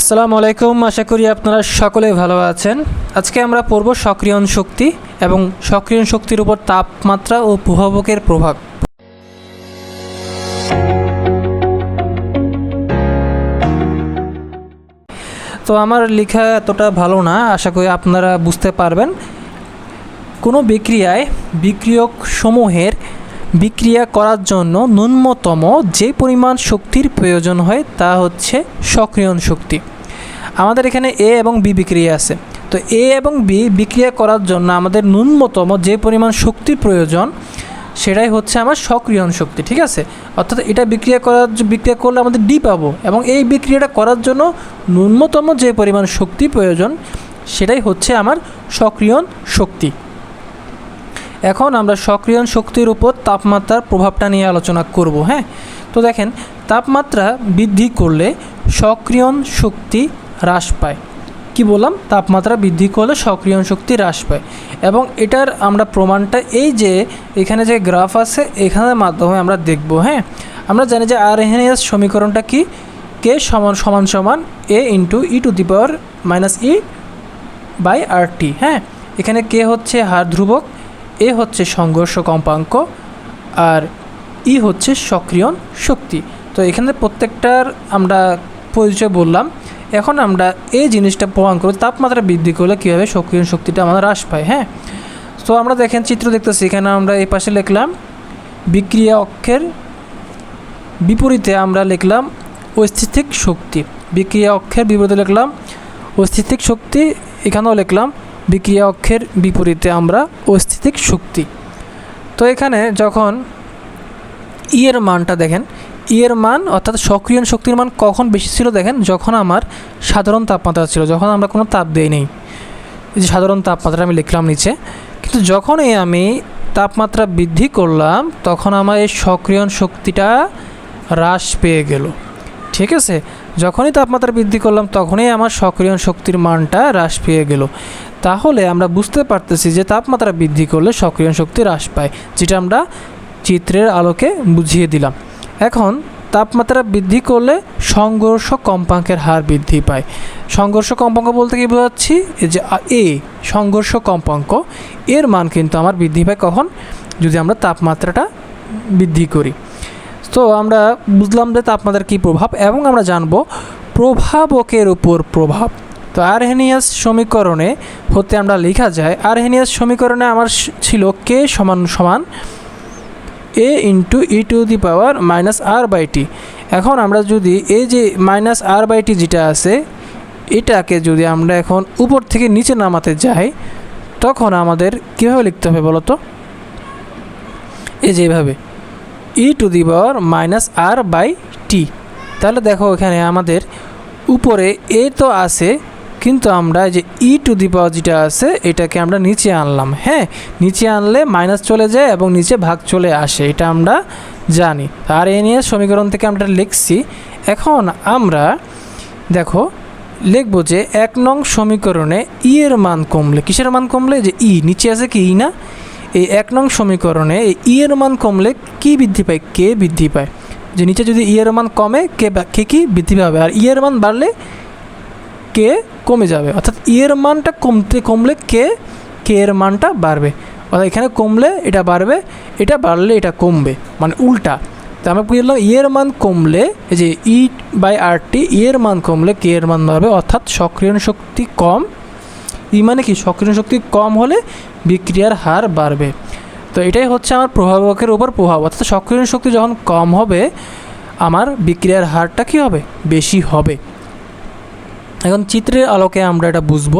আসসালামু আলাইকুম, আশা করি আপনারা সকলে ভালো আছেন। আজকে আমরা পড়ব সক্রিয়ণ শক্তি এবং সক্রিয়ণ শক্তির উপর তাপমাত্রা ও প্রভাবকের প্রভাব। তো আমার লেখা এতটা ভালো না, আশা করি আপনারা বুঝতে পারবেন। কোনো বিক্রিয়ায় বিক্রিয়ক সমূহের বিক্রিয়া করার জন্য ন্যূনতম যে পরিমাণ শক্তির প্রয়োজন হয় তা হচ্ছে সক্রিয়ণ শক্তি। আমাদের এখানে এ এবং বি বিক্রিয়া আছে। তো এ এবং বি বিক্রিয়া করার জন্য আমাদের ন্যূনতম যে পরিমাণ শক্তির প্রয়োজন, সেটাই হচ্ছে আমার সক্রিয়ণ শক্তি, ঠিক আছে? অর্থাৎ এটা বিক্রিয়া করার বিক্রিয়া করলে আমাদের ডি পাবো এবং এই বিক্রিয়াটা করার জন্য ন্যূনতম যে পরিমাণ শক্তি প্রয়োজন, সেটাই হচ্ছে আমার সক্রিয়ণ শক্তি। এখন আমরা সক্রিয়ণ শক্তির উপর তাপমাত্রার প্রভাবটা নিয়ে আলোচনা করব হ্যাঁ? তো দেখেন, তাপমাত্রা বৃদ্ধি করলে সক্রিয়ণ শক্তি হ্রাস পায়। কি বললাম? তাপমাত্রা বৃদ্ধি করলে সক্রিয়ণ শক্তি হ্রাস পায়। এবং এটার আমরা প্রমাণটা এই যে, এখানে যে গ্রাফ আছে, এখানের মাধ্যমে আমরা দেখব হ্যাঁ? আমরা জানি যে আর এস সমীকরণটা কি? কে সমান সমান সমান? A into e to the power minus E by R T হ্যাঁ? এখানে কে হচ্ছে হার ধ্রুবক এ হচ্ছে সংঘর্ষ কম্পাঙ্ক আর ই হচ্ছে সক্রিয়ণ শক্তি। তো এখানে প্রত্যেকটার আমরা পরিচয় বললাম। এখন আমরা এই জিনিসটা প্রমাণ করব তাপমাত্রা বৃদ্ধি করলে কীভাবে সক্রিয়ণ শক্তিটা আমাদের হ্রাস পায় হ্যাঁ? তো আমরা দেখেন চিত্র দেখতেছি, এখানে আমরা এই পাশে লিখলাম, বিক্রিয়া অক্ষের বিপরীতে আমরা লিখলাম ঐস্থিতিক শক্তি। বিক্রিয়া অক্ষের বিপরীতে লিখলাম ঐস্থিতিক শক্তি, এখানেও লিখলাম বিক্রিয়া অক্ষের বিপরীতে আমরা অস্থিতিক শক্তি। তো এখানে যখন ই এর মানটা দেখেন ই এর মান অর্থাৎ সক্রিয়ণ শক্তির মান কখন বেশি ছিল দেখেন, যখন আমার সাধারণ তাপমাত্রা ছিল, যখন আমরা কোনো তাপ দেই নেই। যে সাধারণ তাপমাত্রা আমি লিখলাম নিচে, কিন্তু যখনই আমি তাপমাত্রা বৃদ্ধি করলাম, তখন আমার এই সক্রিয়ণ শক্তিটা হ্রাস পেয়ে গেল। ঠিক আছে? যখনই তাপমাত্রা বৃদ্ধি করলাম, তখনই আমার সক্রিয়ণ শক্তির মানটা হ্রাস পেয়ে গেল। তাহলে আমরা বুঝতে পারতেছি যে তাপমাত্রা বৃদ্ধি করলে সক্রিয়ণ শক্তি হ্রাস পায়, যেটা আমরা চিত্রের আলোকে বুঝিয়ে দিলাম। এখন, তাপমাত্রা বৃদ্ধি করলে সংঘর্ষ কম্পাঙ্কের হার বৃদ্ধি পায়। সংঘর্ষ কম্পাঙ্ক বলতে কি বোঝাচ্ছি? যে এ, সংঘর্ষ কম্পাঙ্ক, এর মান কিন্তু আমার বৃদ্ধি পায় কখন? যদি আমরা তাপমাত্রাটা বৃদ্ধি করি। তো আমরা বুঝলাম যে তাপমাত্রার কী প্রভাব এবং আমরা জানব প্রভাবকের উপর প্রভাব। তো আরহেনিয়াস সমীকরণে হতে আমরা লেখা যায়, আরহেনিয়াস সমীকরণে আমার ছিল কে সমান সমান A into e to the power minus R by T এখন আমরা যদি এই যে মাইনাস আর বাই টি যেটা আছে, এটাকে যদি আমরা এখন উপর থেকে নিচে নামাতে যাই, তখন আমাদের কীভাবে লিখতে হবে বলো তো? এই যে এইভাবে e to the power minus R by T তাহলে দেখো এখানে আমাদের উপরে এ তো আছে কিন্তু আমরা যে ই টু দি পাওয়ার যেটা আছে, এটাকে আমরা নিচে আনলাম। হ্যাঁ নিচে আনলে মাইনাস চলে যায় এবং নিচে ভাগ চলে আসে, এটা আমরা জানি। আর এ নিয়ে সমীকরণ থেকে আমরা লিখছি। এখন আমরা দেখো, লিখব যে এক নং সমীকরণে ই এর মান কমলে, কিসের মান কমলে? যে ই নিচে আছে কি ই না? এই এক নং সমীকরণে এই ই এর মান কমলে কি বৃদ্ধি পায়? কে বৃদ্ধি পায়? যে নিচে যদি ই এর মান কমে, কে কে কি বৃদ্ধি পাবে? আর ই এর মান বাড়লে কে কমে যাবে? অর্থাৎ ই এর মানটা কমতে কমলে কে কে এর মানটা বাড়বে। অর্থাৎ এখানে কমলে এটা বাড়বে, এটা বাড়লে এটা কমবে মানে উল্টা। তো আমরা বুঝলাম ই এর মান কমলে, এই যে ই বাই আর টি ই এর মান কমলে কে এর মান বাড়বে, অর্থাৎ সক্রিয়ণ শক্তি কম। ই মানে কি? সক্রিয় শক্তি কম হলে বিক্রিয়ার হার বাড়বে। তো এটাই হচ্ছে আমার প্রভাবকের উপর প্রভাব। অর্থাৎ সক্রিয় শক্তি যখন কম হবে, আমার বিক্রিয়ার হারটা কী হবে? বেশি হবে। এখন চিত্রের আলোকে আমরা এটা বুঝব।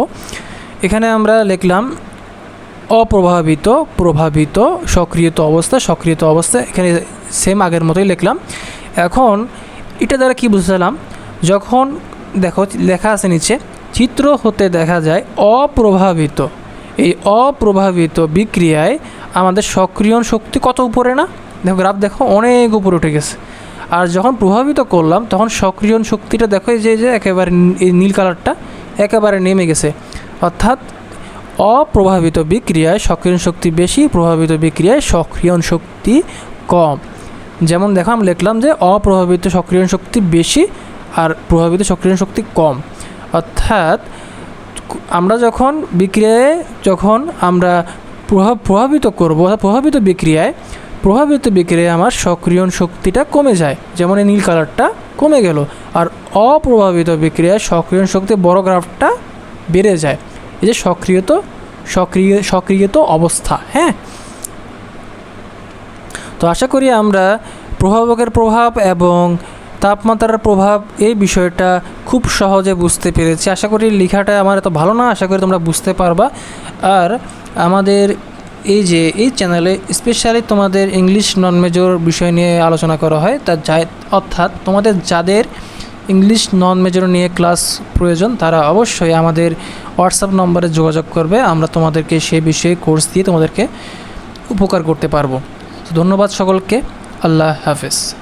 এখানে আমরা লিখলাম, অপ্রভাবিত, প্রভাবিত, সক্রিয়ত অবস্থা সক্রিয়ত অবস্থা, এখানে সেম আগের মতোই লিখলাম। এখন এটা দ্বারা কি বুঝলাম? যখন দেখো লেখা আছে নিচে, চিত্র হতে দেখা যায় অপ্রভাবিত। এই অপ্রভাবিত বিক্রিয়ায় আমাদের সক্রিয়ণ শক্তি কত উপরে না? দেখো গ্রাফ দেখো, অনেক উপরে উঠে গেছে। আর যখন প্রভাবিত করলাম, তখন সক্রিয়ণ শক্তিটা দেখো যে যে, একেবারে এই নীল কালারটা একেবারে নেমে গেছে। অর্থাৎ অপ্রভাবিত বিক্রিয়ায় সক্রিয়ণ শক্তি বেশি, প্রভাবিত বিক্রিয়ায় সক্রিয়ণ শক্তি কম। যেমন দেখো, আমি লিখলাম যে অপ্রভাবিত সক্রিয়ণ শক্তি বেশি আর প্রভাবিত সক্রিয় শক্তি কম। অর্থাৎ আমরা যখন বিক্রিয়ায়, যখন আমরা প্রভাব, প্রভাবিত করব প্রভাবিত বিক্রিয়ায় প্রভাবিত বিক্রিয়ায় আমার সক্রিয়ণ শক্তিটা কমে যায়। যেমন এই নীল কালারটা কমে গেল আর অপ্রভাবিত বিক্রিয়ায় সক্রিয়ণ শক্তি বড় গ্রাফটা বেড়ে যায়। এই যে সক্রিয়ত, সক্রিয়, সক্রিয়ত অবস্থা হ্যাঁ? তো আশা করি আমরা প্রভাবকের প্রভাব এবং তাপমাত্রার প্রভাব এই বিষয়টা খুব সহজে বুঝতে পেরেছি। আশা করি লেখাটা আমার এত ভালো না, আশা করি তোমরা বুঝতে পারবা। আর আমাদের এই যে, এই চ্যানেলে স্পেশালি তোমাদের ইংলিশ নন মেজর বিষয় নিয়ে আলোচনা করা হয়, তা যা অর্থাৎ তোমাদের যাদের ইংলিশ নন মেজর নিয়ে ক্লাস প্রয়োজন, তারা অবশ্যই আমাদের হোয়াটসঅ্যাপ নম্বরে যোগাযোগ করবে, আমরা তোমাদেরকে সে বিষয়ে কোর্স দিয়ে তোমাদেরকে উপকার করতে পারব। ধন্যবাদ সকলকে, আল্লাহ হাফেজ।